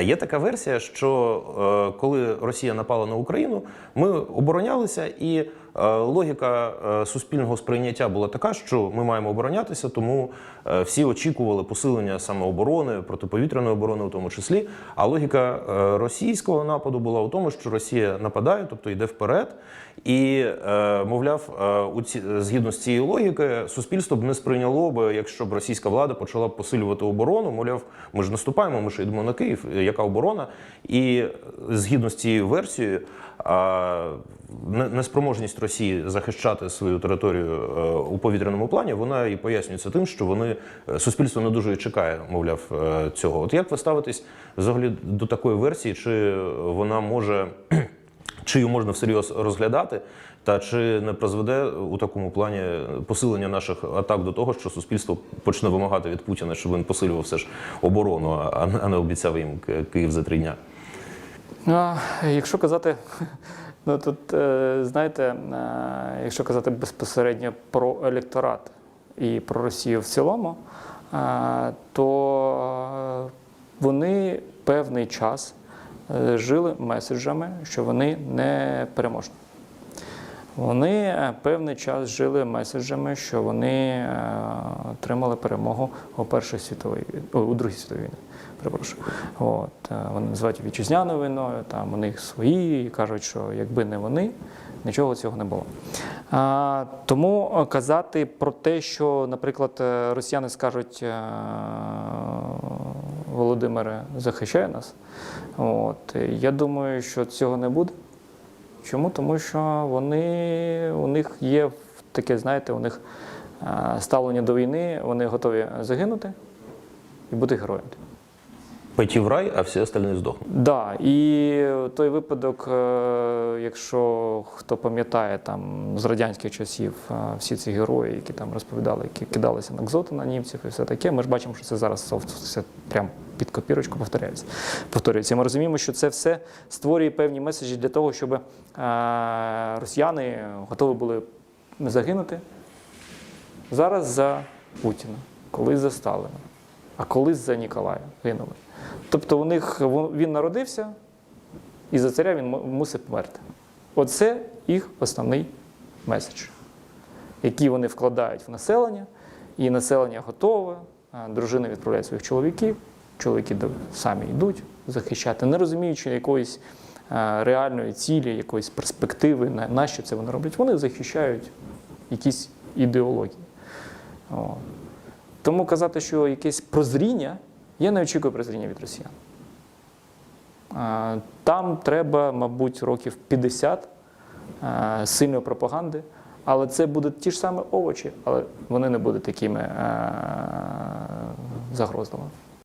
Є така версія, що е, коли Росія напала на Україну, ми оборонялися, і логіка е, суспільного сприйняття була така, що ми маємо оборонятися, тому е, всі очікували посилення саме оборони, протиповітряної оборони, у тому числі. А логіка е, російського нападу була у тому, що Росія нападає, тобто йде вперед. І, е, мовляв, е, згідно з цією логікою, суспільство б не сприйняло б, якщо б російська влада почала посилювати оборону. Мовляв, ми ж наступаємо, ми ж йдемо на Київ. Яка оборона? І е, згідно з цією версією, а, не- неспроможність Росії захищати свою територію е, у повітряному плані, вона і пояснюється тим, що вони е, суспільство не дуже чекає, мовляв, е, цього. От як ви ставитесь взагалі до такої версії, чи вона може чи її можна всерйоз розглядати, та чи не призведе у такому плані посилення наших атак до того, що суспільство почне вимагати від Путіна, щоб він посилював все ж оборону, а не обіцяв їм Київ за три дня? А, якщо казати, ну тут е, знаєте, е, якщо казати безпосередньо про електорат і про Росію в цілому, е, то вони певний час жили меседжами, що вони не переможні. Вони певний час жили меседжами, що вони отримали перемогу у Першій світовій о, у Другій світовій війні. Перепрошую. От, е, вони називають вітчизняною війною, там у них свої і кажуть, що якби не вони, нічого цього не було. А, тому казати про те, що, наприклад, е, росіяни скажуть е, Володимире, захищай нас. От, я думаю, що цього не буде. Чому? Тому що вони, у них є таке, знаєте, у них ставлення до війни, вони готові загинути і бути героями. Пойти в рай, а всі остальні здохнуть. Да, і той випадок, е, якщо хто пам'ятає там з радянських часів е, всі ці герої, які там розповідали, які кидалися на кзоти на німців і все таке, ми ж бачимо, що це зараз все прям під копірочку повторяється. повторюється. Ми розуміємо, що це все створює певні меседжі для того, щоб е, росіяни готові були загинути зараз за Путіна, колись за Сталина, а колись за Ніколая гинули. Тобто у них він народився, і за царя він му- мусив померти. Оце їх основний меседж, який вони вкладають в населення, і населення готове, дружини відправляють своїх чоловіків, чоловіки самі йдуть захищати, не розуміючи якоїсь реальної цілі, якоїсь перспективи, на що це вони роблять. Вони захищають якісь ідеології. О. Тому казати, що якесь прозріння, я не очікую прозріння від росіян. Там треба, мабуть, років 50 сильної пропаганди, але це будуть ті ж самі овочі, але вони не будуть такими загрозливими.